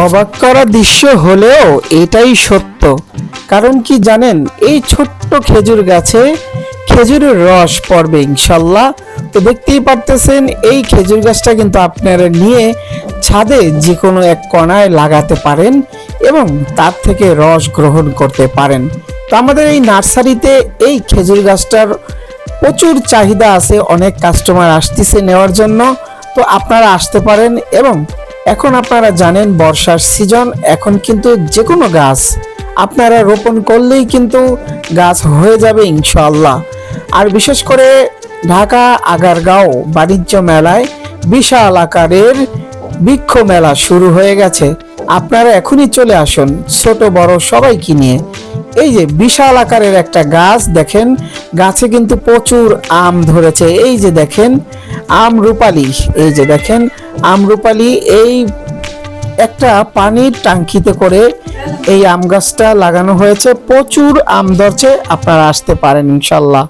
অবাক করা দৃশ্য হলেও এটাই সত্য। কারণ কি জানেন, এই ছোট্ট খেজুর গাছে খেজুরের রস পড়বে ইনশাল্লাহ। তো দেখতেই পারতেছেন, এই খেজুর গাছটা কিন্তু আপনারা নিয়ে ছাদে যে কোনো এক কণায় লাগাতে পারেন এবং তার থেকে রস গ্রহণ করতে পারেন। তো আমাদের এই নার্সারিতে এই খেজুর গাছটার প্রচুর চাহিদা আছে, অনেক কাস্টমার আসতেছে নেওয়ার জন্য। তো আপনারা আসতে পারেন এবং এখন আপনারা জানেন বর্ষার সিজন, এখন কিন্তু যে কোনো গাছ আপনারা রোপণ করলেই কিন্তু গাছ হয়ে যাবে ইনশাআল্লাহ। আর বিশেষ করে ঢাকা আগারগাঁও বাণিজ্য মেলায় বিশাল আকারের বৃক্ষ মেলা শুরু হয়ে গেছে। আপনারা এখনই চলে আসুন ছোট বড় সবাইকে নিয়ে। এই যে বিশাল আকারের একটা গাছ, দেখেন, গাছে কিন্তু প্রচুর আম ধরেছে। এই যে দেখেন, আম রূপালি, এই যে দেখেন, আম রূপালি এই একটা পানির টাঙ্কিতে করে এই আম গাছটা লাগানো হয়েছে। প্রচুর আম ধরছে, আপনারা আসতে পারেন ইনশাল্লাহ।